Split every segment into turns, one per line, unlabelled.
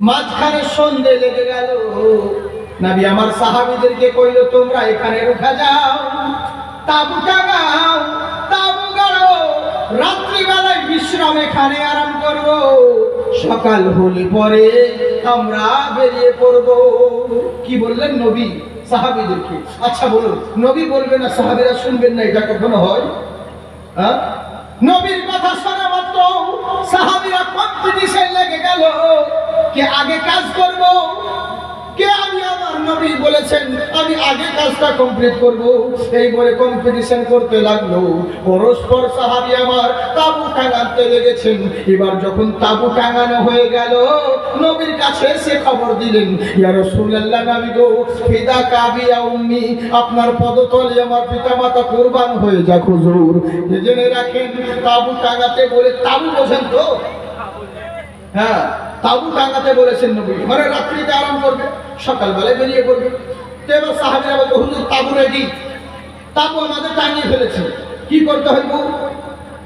মাঝখানে সন্ধে লেগে গেল। নাবি আমার সাহাবিদেরকে কইলো, তোমরা এখানে রুখা যাও, তাবু টাঙাও, তাবু গাড়ো, রাত্রিবেলায় বিশ্রাম এখানে আরাম করব সকাল হলে পরে আমরা বেরিয়ে পড়ব। কি বললেন নবী সাহাবিদেরকে? আচ্ছা বলুন, নবী বলবেন না, সাহাবিরা শুনবেন না, এটা কখনো হয়? হ্যাঁ? নবীর কথা শোনা মাত্র সাহাবিরা কম্পিটিশন লেগে গেল? কে আগে কাজ করব? নবী বলেছেন, আমি আগে কাজটা কমপ্লিট করব। এই বলে কম্পিটিশন করতে লাগল। পরস্পর সাহাবি আমার তাবু টাঙাতে লেগেছেন। এবার যখন তাবু টাঙানো হয়ে গেল, নবীর কাছে সে খবর দিলেন, ইয়া রাসূলুল্লাহ নবী গো, ফিদা কাবিয়া উম্মি, আপনার পদতলে আমার পিতামাতা কুরবান হয়ে যাক হুজুর। জেনে রাখেন, তাবু টাঙাতে বলে তাবু বোঝেন তো? হ্যাঁ তাবু টাঙাতে বলেছেন নবী। মানে রাত্রিতে আরাম করবে, সকালবেলায় বেরিয়ে পড়বে। তো এবার সাহাবিরা বলতো হুজুর, তাবু রেডি তাবু আমাদের টাঙিয়ে ফেলেছে। কি করতে হইব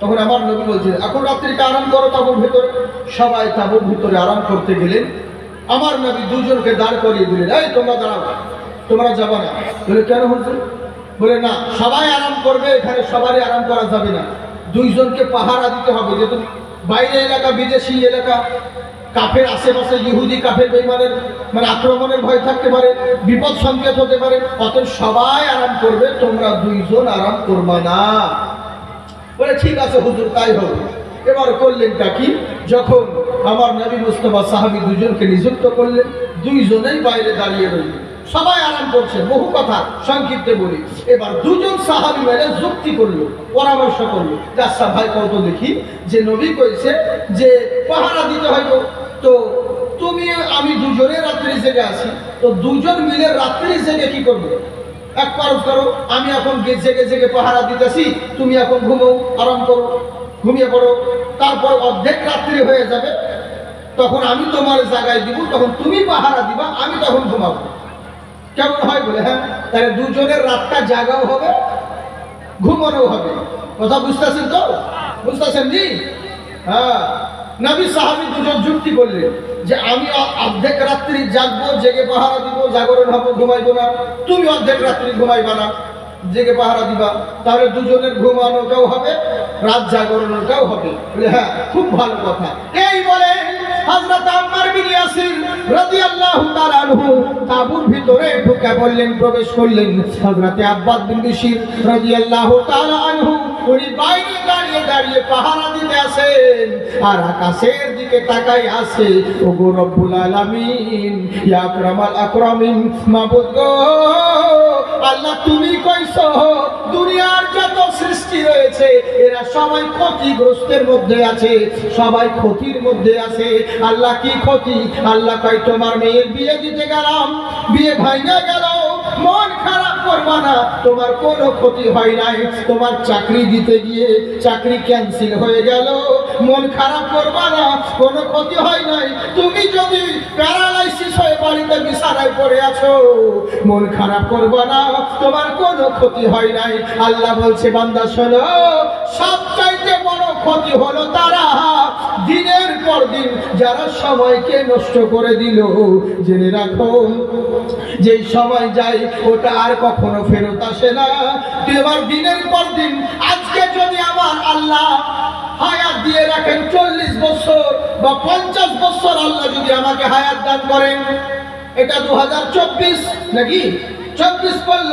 তখন আমার নবী বলছেন এখন রাত্রিতে আরাম করো তাবুর ভিতরে। সবাই তাবুর ভিতরে আরাম করতে গেলেন। আমার নবী দুজনকে দাঁড় করিয়ে দিলেন, এই, তোমরা দাঁড়াও, তোমরা যাবা না। বলে, কেন হুজুর? বলে, না, সবাই আরাম করবে, এখানে সবারই আরাম করা যাবে না। দুইজনকে পাহারা দিতে হবে যেহেতু বাইরে এলাকা, বিদেশি এলাকা, কাফের আশেপাশে ইহুদি, কাফের বেমানের মানে আক্রমণের ভয় থাকতে পারে, বিপদ সংকেত হতে পারে, অতএব সবাই আরাম করবে, তোমরা দুইজন আরাম করবা না। বলে, ঠিক আছে হুজুর, তাই হবে এবার করলেনটা কি? যখন আমার নবী মুস্তফা সাহাবি দুজনকে নিযুক্ত করলেন, দুইজনেই বাইরে দাঁড়িয়ে রইলেন। সবাই আরাম করছে, বহু কথা সংক্ষিপ্তে বলি। এবার দুজন সাহাবি মিলে যুক্তি করল, পরামর্শ করল, যে আচ্ছা ভাই, কত দেখি? যে, নবী কইছে যে, পাহারা দিতে হইব। তো তুমি, আমি দুজনে রাত্রি জেগে আছি। তো দুজন মিলে রাত্রি জেগে কি করবে? এক পারস করো আমি এখন জেগে জেগে পাহারা দিতেছি, তুমি এখন ঘুমো আরাম করো, ঘুমিয়ে পড়ো। তারপর অর্ধেক রাত্রি হয়ে যাবে, তখন আমি তোমার জায়গায় দিব, তখন তুমি পাহারা দিবা, আমি তখন ঘুমাবো। কেমন হয় বলে হ্যাঁ? তাহলে দুজনের রাতটা জাগাও হবে ঘুমানো হবে। কথা বুঝতেছেন তো? বুঝতেছেন নি? হ্যাঁ। নবী সাহাবি দুজন যুক্তি করলেন যে, আমি অর্ধেক রাত্রি জাগবো, জেগে পাহারা দিব, জাগরণ হব, ঘুমাইবো না। তুমি অর্ধেক রাত্রি ঘুমাইবা না, জেগে পাহারা দিবা। তাহলে দুজনের ঘুমানোটাও হবে, রাত জাগরণটাও হবে। হ্যাঁ খুব ভালো কথা। এই বলে হযরত আম্মার বিন ইয়াসির রাদিয়াল্লাহু তাআলা আনহু তাঁবুর ভিতরে ঢুকে পড়লেন প্রবেশ করলেন। হযরত আব্বাস বিন রাদিয়াল্লাহু তাআলা আনহু, উনি বাইরে দাঁড়িয়ে দাঁড়িয়ে পাহারা দিতে আসেন আর আকাশের দিকে তাকাই আছে, ওগো রব্বুল আলামিন, ইয়া আকরামাল আকরামিন মাবুদ গো, আল্লাহ তুমি কইছো দুনিয়ার যত সৃষ্টি রয়েছে, এরা সবাই ক্ষতিগ্রস্তের মধ্যে আছে, সবাই ক্ষতির মধ্যে আছে। আল্লাহ কি ক্ষতি? আল্লাহ কই তোমার মেয়ের বিয়ে দিতে গেলাম, বিয়ে ভাঙা গেল, মন খারাপ করবা না, তোমার কোনো ক্ষতি হয় নাই, তোমার চাকরি দিতে গিয়ে চাকরি ক্যান্সেল হয়ে গেল মন খারাপ করবা না, কোনো ক্ষতি হয় নাই। তুমি যদি প্যারালাইসিস হয়ে বাড়িতে বিছানায় পড়ে আছো, মন খারাপ করবা না, তোমার কোনো ক্ষতি হয় নাই। আল্লাহ বলছে, বান্দা, শোনো, সবচাইতে বড় ক্ষতি হলো তারা দিনের পর দিন যারা সময়কে নষ্ট করে দিল। জেনে রাখো, যেই সময় যায় ওটা আর কখনো ফেরত আসে না। এবার দিনের পর দিন, আজকে যদি আমার আল্লাহ হায়াত দিয়ে রাখেন চল্লিশ বছর বা পঞ্চাশ বছর আল্লাহ যদি আমাকে হায়াত দান করেন। এটা দু হাজার চব্বিশ নাকি? চব্বিশ পড়ল,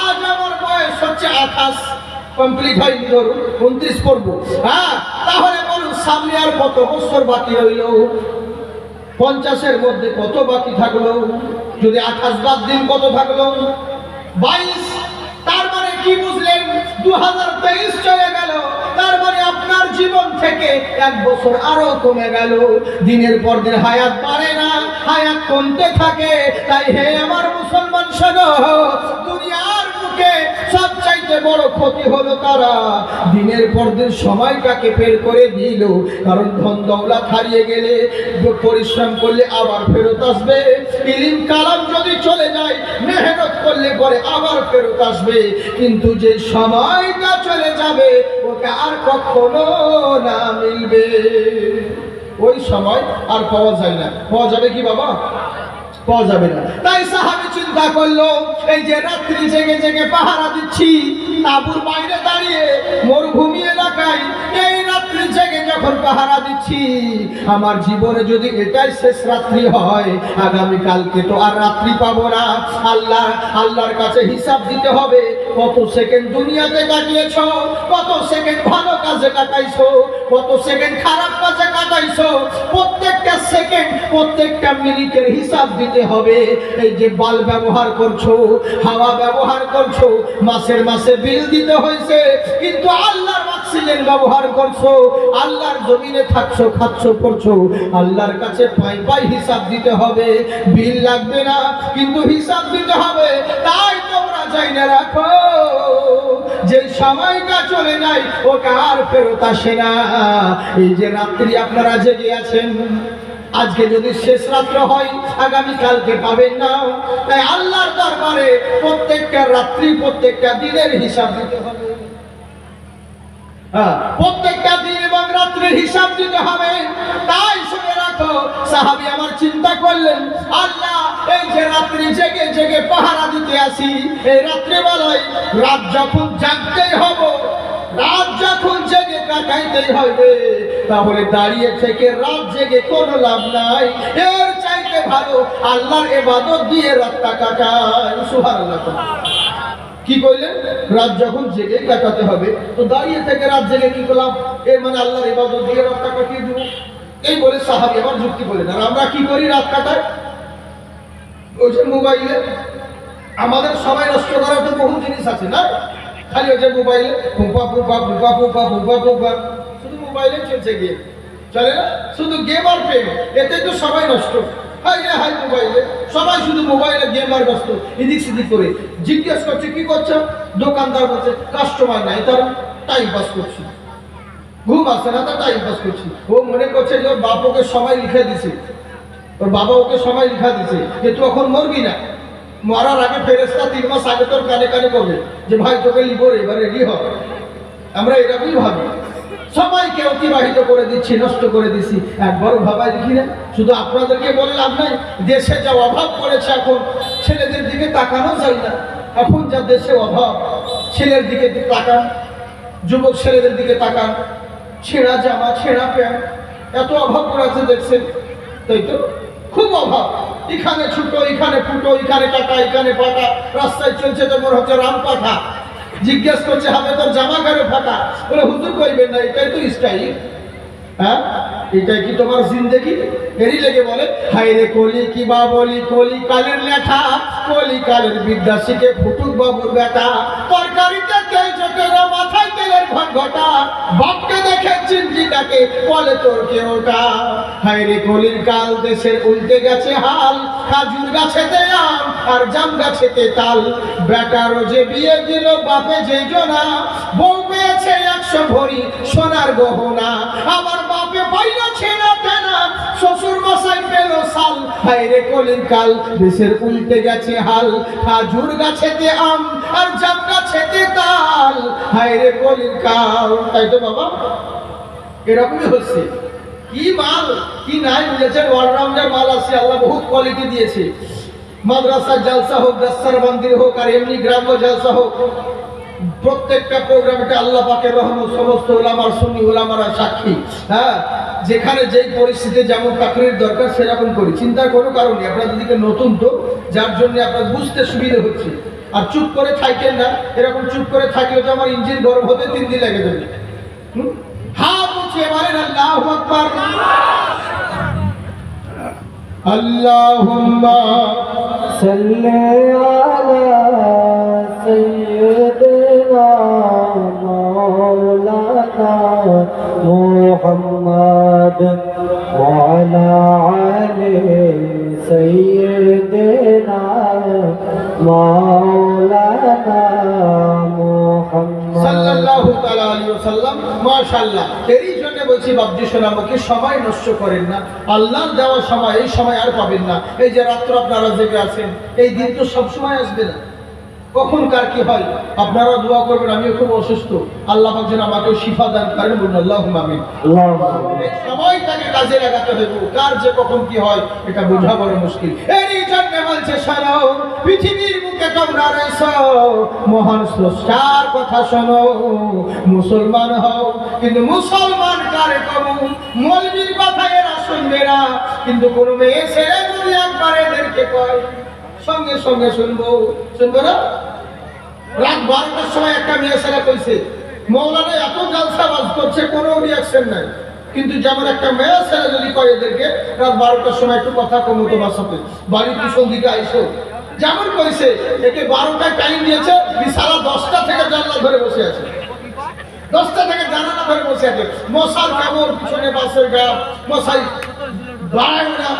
আজ আমার বয়স হচ্ছে আঠাশ। কমপ্লিট হয়নি ধরুন, উনত্রিশ পড়ব। হ্যাঁ তাহলে বলুন, সামনে আর কত বছর বাকি রইল? পঞ্চাশের মধ্যে কত বাকি থাকল? যদি আঠাশ বাদ দিন কত থাকল? বাইশ তার মানে কি বুঝলেন? দু হাজার তেইশ চলে গেল। তার মানে আপনার জীবন থেকে এক বছর আরও কমে গেল। দিনের পর দিন হায়াত বাড়ে না, হায়াত কমতে থাকে। তাই হে আমার মুসলমান সদ দুনিয়ার মুখে সবচাইতে বড় ক্ষতি হলো তারা দিনের পর দিন সময়টাকে ফের করে দিল। কারণ ধন দৌলত হারিয়ে গেলে পরিশ্রম করলে আবার ফেরত আসবে। ইলিম কালাম যদি চলে যায়, মেহনত করলে পরে আবার ফেরত আসবে। কিন্তু যে সময়টা চলে যাবে ওকে আর কখনো না মিলবে। ওই সময় আর পাওয়া যায় না। পাওয়া যাবে কি বাবা? পাওয়া যাবে না। তাই সাহাবি চিন্তা করল, এই যে রাত্রি জেগে জেগে পাহারা দিচ্ছি তাবুর বাইরে দাঁড়িয়ে মরুভূমি এলাকায় এই রাত্রি জেগে যখন পাহারা দিচ্ছি, আমার জীবনে যদি এটাই শেষ রাত্রি হয় আগামী কালকে তো আর রাত্রি পাবো না। আল্লাহ, আল্লাহর কাছে হিসাব দিতে হবে। কত সেকেন্ড দুনিয়াতে কাটিয়েছ, কত সেকেন্ড ভালো কাজে কাটাইছো, কত সেকেন্ড খারাপ কাজে কাটাইছো, প্রত্যেকটা সেকেন্ড প্রত্যেকটা মিনিটের হিসাব দিতে হবে। এই যে বাল ব্যবহার করছ, হাওয়া ব্যবহার করছ, মাসের মাসে বিল দিতে হয়েছে, কিন্তু আল্লাহর অক্সিজেন ব্যবহার করছ, আল্লাহর জমিনে থাকছো, খাচ্ছো করছ আল্লাহর কাছে পাই পাই হিসাব দিতে হবে। বিল লাগবে না, কিন্তু হিসাব দিতে হবে। তাই তোমরা না রাখো। যে সময়টা চলে যায় ওটা আর ফেরত আসে না। এই যে রাত্রি আপনারা জেগে আছেন আজকে যদি শেষ রাত্র হয় আগামী কালকে পাবেন না। তাই আল্লাহর দরবারে প্রত্যেকটা রাত্রি প্রত্যেকটা দিনের হিসাব দিতে হবে। হ্যাঁ, প্রত্যেকটা দিন এবং রাত্রির হিসাব দিতে হবে। তাই শুনে রাখো সাহাবি আমার চিন্তা করলেন আল্লাহ এই যে রাত্রি জেগে জেগে পাহারা দিতে আসি, এই রাত্রিবেলায় রাত যখন জাগতেই হব, রাত যখন জেগে কাটাইতেই হবে, তাহলে দাঁড়িয়ে থেকে রাত জেগে কোনো লাভ নাই। এর চাইতে ভালো আল্লাহর এবাদত দিয়ে রাতটা কাটায় সুবহানাল্লাহ। কি কইলেন? রাত যখন জেগে কাটাতে হবে, তো দাঁড়িয়ে থেকে রাত জেগে কি করলাম? এর মানে আল্লাহর ইবাদত দিয়ে রাতটা কাটিয়ে দিব। এই বলে সাহাবি আবার যুক্তি বলে আর আমরা কি করি রাত কাটাই ওই যে মোবাইলে আমাদের সবাই নষ্ট করার তো বহু জিনিস আছে, না? খালি ওই যে মোবাইলে ফুপা ফুপা ফুপা ফুপা ফুপা ফুপা। শুধু মোবাইলে চলছে গেম। চলে না? শুধু গেম আর প্রেম এতে তো সবাই নষ্ট। হাই রে, হাই মোবাইলে। সবাই শুধু মোবাইলে গেম আর ব্যস্ত। এদিক সেদিক করে। জিজ্ঞেস করছে, কি করছ? দোকানদার বলছে কাস্টমার নাই তারা টাইম পাস করছি ঘুম আসে না তা টাইম পাস করছি। ও মনে করছে যে বাপ ওকে সময় লিখে দিছে। ওর বাবা ওকে সময় লিখা দিছে যে, তুই এখন মরবি না। মরার আগে ফেরেস্তা তিন মাস আগে তোর কানে কানে করবে যে, ভাই, তোকে লিবো এবার রেডি হবে। আমরা এরকমই ভাবি। সবাইকে অতিবাহিত করে দিচ্ছি, নষ্ট করে দিছি একবারও ভাবাই দেখি না। শুধু আপনাদেরকে বলে লাভ নাই, দেশে যা অভাব পড়েছে এখন, ছেলেদের দিকে তাকানো যায় না। এখন যা দেশে অভাব, ছেলের দিকে তাকান, যুবক ছেলেদের দিকে তাকান। ছেঁড়া জামা, ছেঁড়া প্যান্ট, এত অভাব পড়েছে দেখছেন। তাই তো? খুব অভাব। এখানে ছুটো, এখানে ফুটো, এখানে কাটা এখানে ফাটা। রাস্তায় চলছে তো মনে হচ্ছে রাম পাঠা জিজ্ঞেস করছে হবে তোর জামা কেন ফাটা? বলে, হুজুর কইবেন না, এটাই তো স্টাইল হ্যাঁ? এটাই কি তোমার জিন্দেগি? এরই লেগে বলে হাই রে কলি কি বা বলি, কলি কালের লেখা কলি কালের বিদ্যা শিখে ফুটুক বাবুর বেটা তরকারিতে তেল চোখের মাথায় তেলের ঘটা। বাপকে দেখে চিন্তিটাকে বলে, তোর কে? ওটা হাই রে কলির কাল দেশের উল্টে গেছে হাল, খাজুর গাছেতে আম, আর জাম গাছেতে তাল। বেটা রোজে বিয়ে দিল, বাপে যে জনা, বউ পেয়েছে একশো ভরি সোনার গহনা। আমার উল্টে গেছে হাল। আর এরকমই হচ্ছে। কি মাল, কি নাই অলরাউন্ডার মাল আছে, আল্লাহ কোয়ালিটি দিয়েছে। মাদ্রাসা জালসা হোক দস্তার মন্দির হোক, আর এমনি গ্রাম্য জালসা হোক, প্রত্যেকটা প্রোগ্রামটা আল্লাহ পাকের রহমত, সমস্ত ওলামার সুন্নি ওলামারা সাক্ষী। হ্যাঁ যেখানে যেই পরিস্থিতি যেমন চাকরির দরকার সেরকম করি চিন্তার কোনো কারণ নেই আপনাদের দিকে নতুন তো যার জন্য আপনার বুঝতে সুবিধা হচ্ছে আর চুপ করে থাকেন না এরকম চুপ করে থাকলে তো আমার ইঞ্জিন গরম হতে তিন দিন লেগে যাবে হুম? হাত উঠিয়ে বলেন আল্লাহ আকবার আল্লাহুম্মা
صل على سيدنا مولانا محمد وعلى آل سيدنا مولانا محمد
সাল্লাল্লাহু তাআলা আলাইহি ওয়াসাল্লাম মাশাআল্লাহ এরই জন্য বলছি বাবজি সোনামকে সময় নষ্ট করেন না আল্লাহর দেওয়া সময় এই সময় আর পাবেন না এই যে রাত্র আপনারা জেগে আছেন এই দিন তো সব সময় আসবে না কখন কার কি হয়? আপনারা দোয়া করবেন আমিও খুব অসুস্থ। আল্লাহ যেন আমাকে শিফা দান করেন বলুন আল্লাহ
মামিন
সময় তাকে কাজে লাগাতে হবে কার যে কখন কি হয় এটা বোঝা বড় মুশকিল। এরই জন্য বলছে সারাও পৃথিবীর মুখে তোমরা রয়েছ। মহান স্রষ্টার কথা শোনো। মুসলমান হও কিন্তু মুসলমান কারে করুন মলবির কথা এরা শুনবে না। কিন্তু কোনো মেয়ে ছেলে যদি একবার এদেরকে কয় সঙ্গে সঙ্গে শুনব। শুনব না? রাত বারোটার সময় একটা মেয়ে ছেলে কইছে, মৌলানা এত জালসা বাজ করছে, কোনো রিয়াকশন নাই। কিন্তু যেমন একটা মেয়ে ছেলে যদি কয় এদেরকে, রাত বারোটার সময় একটু কথা কমো তোমার সাথে বাড়ির পিছন দিকে আইসো। যেমন কইছে, একে বারোটায় টাইম দিয়েছে সারা দশটা থেকে জানলা ধরে বসে আছে। দশটা থেকে জানালা ধরে বসে আছে। মশার কামড়, পিছনে বাসের গা, মশাই বাড়ায় না।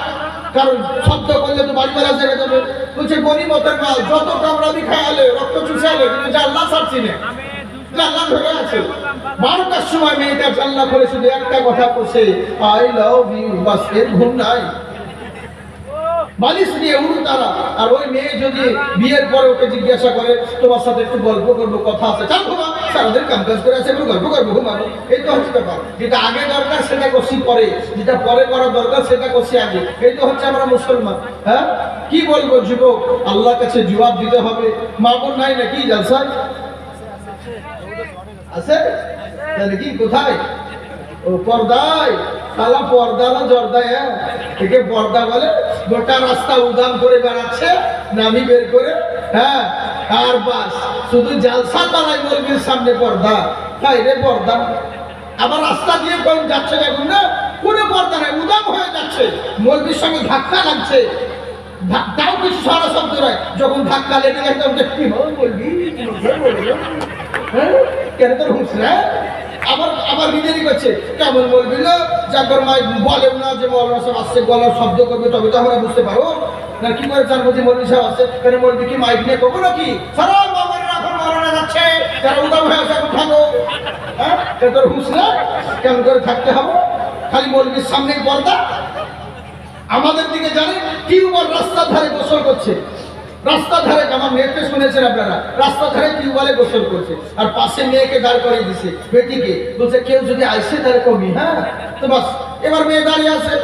কারণ শব্দ করলে তো বাড়ি বেলা জেগে যাবে বলছে গরিবতের মাল যত কামড়াবি খায়ালে রক্ত চুষালে কিন্তু জানলা ছাড়ছি না বারোটার সময় মেয়েটা করে শুধু একটা কথা আই লাভ নাই। বালিশ নিয়ে আর ওই মেয়ে যদি বিয়ের পরে ওকে জিজ্ঞাসা করে, তোমার সাথে একটু গল্প করব, কথা আছে? চাল কাজ করে আছে গল্প করব, ঘুমাবো। এই তো হচ্ছে ব্যাপার। যেটা আগে দরকার, সেটা করছি পরে। যেটা পরে করা দরকার, সেটা করছি আগে। এই তো হচ্ছে আমরা মুসলমান হ্যাঁ? কি বলব যুবক? কাছে জবাব দিতে হবে। মা বোন নাই নাকি আছে? তাহলে কি, কোথায়? ও, পর্দায়। সালা পর্দা না জর্দায় হ্যাঁ? একে পর্দা বলে, গোটা রাস্তা উদাম করে বেড়াচ্ছে, নামি বের করে হ্যাঁ? আর বাস, শুধু জালসা তারাই মলবির সামনে পর্দা। তাই রে পর্দা। আবার রাস্তা দিয়ে কোন যাচ্ছে দেখুন না কোনো পর্দা নাই উদাম হয়ে যাচ্ছে। মলবির সঙ্গে ধাক্কা লাগছে। তাও কিছু সারা শব্দ নয় যখন ধাক্কা লেগে একদম দেখি বলবি হ্যাঁ কেন তোর হুঁশ আবার আবার নিজেরই করছে। কেমন বলবি না? যাকর মাই বলেও না যে মৌলানা সাহেব আসছে, গলার শব্দ করবে, তবে তো আমরা বুঝতে পারব। না, কি করে জানব যে মৌলবী সাহেব আসছে? কেন বলবি কি মাইক নিয়ে করব নাকি যাচ্ছে। হয়ে তোর কেমন করে থাকতে হবে? খালি মৌলবীর সামনেই পর্দা। আমাদের দিকে জানেন টিউবওয়েল রাস্তার ধারে গোসল করছে। রাস্তার ধারে আমার মেয়েকে শুনেছেন আপনারা? রাস্তার ধারে টিউবওয়েলে গোসল করছে। আর পাশে মেয়েকে দাঁড় করিয়ে দিছে। বেটিকে। বলছে, কেউ যদি আইসে তাহলে কমি হ্যাঁ? তো বাস, এবার মেয়ে দাঁড়িয়ে আছে।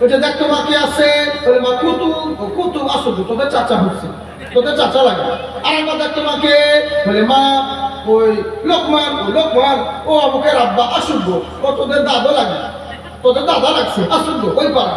বলছে, দেখ তো মা কে আসে বলে, মা, কুতু। কুতু, আসো তোদের চাচা হচ্ছে। তোদের চাচা লাগে। আর একবার দেখ তো মাকে বলে, মা, ওই লোকমান ও লোকমান, ও আমাকে রাব্বা আসুক ও তোদের দাদা লাগে। তোদের দাদা লাগছে, আসুক ওই পাড়া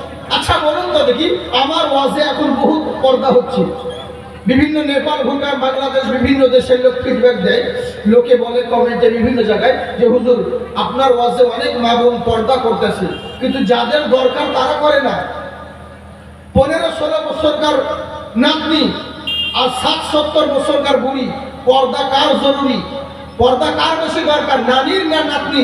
আচ্ছা বলুন তো দেখি, আমার ওয়াজে এখন বহুত পর্দা হচ্ছে। বিভিন্ন নেপাল, ভুটান, বাংলাদেশ, বিভিন্ন দেশের লোক ফিডব্যাক দেয়। লোকে বলে কমেন্টে বিভিন্ন জায়গায় যে, হুজুর, আপনার ওয়াজে অনেক মা বোন পর্দা করতেছে, কিন্তু যাদের দরকার তারা করে না। পনেরো ষোলো বছরকার নাতনি আর ষাট সত্তর বছরকার বুড়ি, পর্দা কার জরুরি? পর্দা কার বেশি দরকার, নানির না নাতনি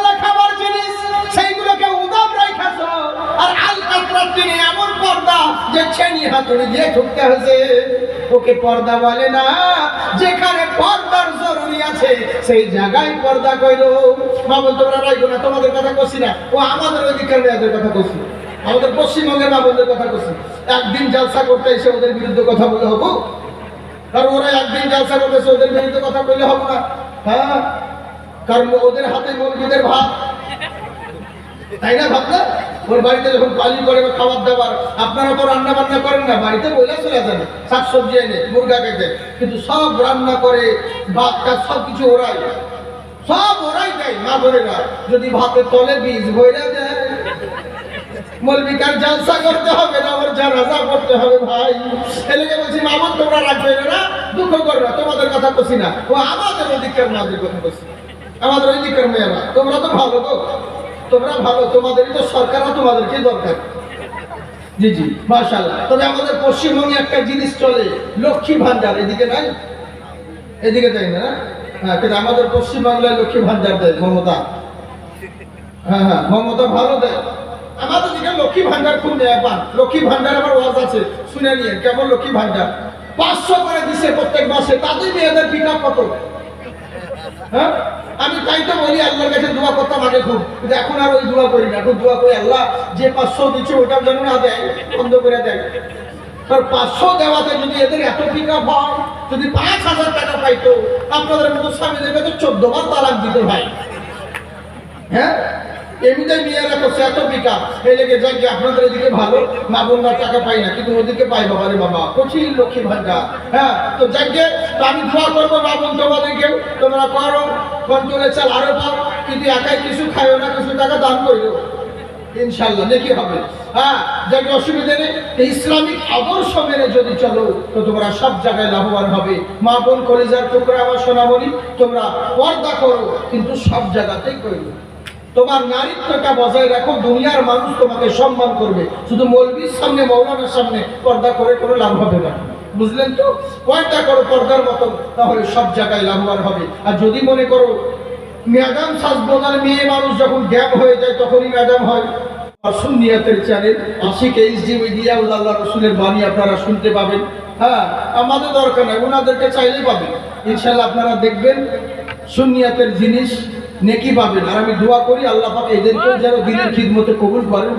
এমন পর্দা যে হাতুড়ি দিয়ে হয়েছে। ওকে পর্দা বলে না, যেখানে পর্দার জরুরি আছে, সেই জায়গায় পর্দা কইলো। মা তোমরা রাইগো না, তোমাদের কথা কছি ও আমাদের ওইদিকের মেয়েদের কথা কছি আমাদের পশ্চিমবঙ্গের মা কথা কছি একদিন জালসা করতে এসে ওদের বিরুদ্ধে কথা বলে হব? কারণ ওরা একদিন জালসা করতেছে ওদের বিরুদ্ধে কথা বললে হবে না। হ্যাঁ কারণ ওদের হাতে মুরগিদের ভাত। তাই না ভাবনা? ওর বাড়িতে যখন পালি করে খাবার দাবার, আপনারা তো রান্না বান্না করেন না, বাড়িতে বলে চলে যান। শাক সবজি এনে, মুরগা কেটে। কিন্তু সব রান্না করে, ভাত টাত সব কিছু ওরাই। সব ওরাই দেয় ধরে না। যদি ভাতের তলে বীজ ভরে যায় করতে হবে না করতে হবে ভাই। বলছি তোমরা রাখবে না দুঃখ করবে তোমাদের কথা না। ও আমাদের ওদিকের মাঝে কথা আমাদের মেয়েরা তোমরা তো ভালো তো। তোমরা ভালো, তোমাদেরই তো সরকারও তোমাদেরকে দরকার। জি জি, মাশাআল্লাহ। তবে আমাদের পশ্চিমবঙ্গে একটা জিনিস চলে, লক্ষ্মী ভান্ডার এদিকে নাই? এদিকে দেয় না? হ্যাঁ কিন্তু আমাদের পশ্চিমবাংলায় লক্ষ্মী ভান্ডার দেয়, মমতা। হ্যাঁ হ্যাঁ মমতা ভালো দেয়। আমাদের দিকে লক্ষ্মী ভান্ডার খুব দেয় পান লক্ষ্মী ভান্ডার আমার ওয়াজ আছে, শুনে নিয়ে, কেমন লক্ষ্মী ভান্ডার পাঁচশো করে দিছে প্রত্যেক মাসে, তাদের মেয়েদের পিতা কত হ্যাঁ? আমি তাই তো বলি, আল্লাহর কাছে দোয়া করতাম আগে খুব, কিন্তু এখন আর ওই দোয়া করি না। এখন দোয়া করি, আল্লাহ যে পাঁচশো দিচ্ছে ওটা যেন না দেয়, বন্ধ করে দেয়। আর পাঁচশো দেওয়াতে যদি এদের এত পিকা হয়, যদি পাঁচ হাজার টাকা পাইতো, আপনাদের মতো স্বামীদেরকে তো চোদ্দ বার তালাক দিত ভাই। হ্যাঁ? এমনিতে মেয়েরা করছে এত পিকা এই লেগে যাই যে আপনাদের এদিকে ভালো, মা বোনরা টাকা পাই না, কিন্তু ওদিকে পাই বাবা রে বাবা, কঠিন লক্ষ্মী ভান্ডার হ্যাঁ তো যাকে তো আমি দোয়া করব মা বোন তোমাদেরকেও, তোমরা করো। কন্ট্রোলে চাল আরও পাও কিন্তু একাই কিছু খাইও না, কিছু টাকা দান করিও। ইনশাল্লাহ দেখি হবে। হ্যাঁ নেই ইসলামিক আদর্শ মেনে যদি চলো, তো তোমরা সব জায়গায় লাভবান হবে। মা বোন সোনামণি, তোমরা পর্দা করো, কিন্তু সব জায়গাতেই করবে তোমার নারীত্বটা বজায় রাখো, দুনিয়ার মানুষ তোমাকে সম্মান করবে। শুধু মৌলবীর সামনে, মৌলানার সামনে পর্দা করে কোনো লাভ হবে না। বুঝলেন তো? পর্দা করো পর্দার মতো তাহলে সব জায়গায় লাভবান হবে। আর যদি মনে করো ম্যাডাম সাজবোদার মেয়ে মানুষ যখন গ্যাপ হয়ে যায়, তখনই ম্যাডাম হয়। চ্যানেল আশিক মিডিয়া আল্লাহ রসুলের বাণী আপনারা শুনতে পাবেন। হ্যাঁ আমাদের দরকার নাই, ওনাদেরকে চাইলেই পাবেন। ইনশাল্লাহ আপনারা দেখবেন সুনিয়াতের জিনিস নেকি পাবেন। আর আমি দোয়া করি, আল্লাহ পাক এদেরকেও যেন দিনের খিদমতে কবুল করেন।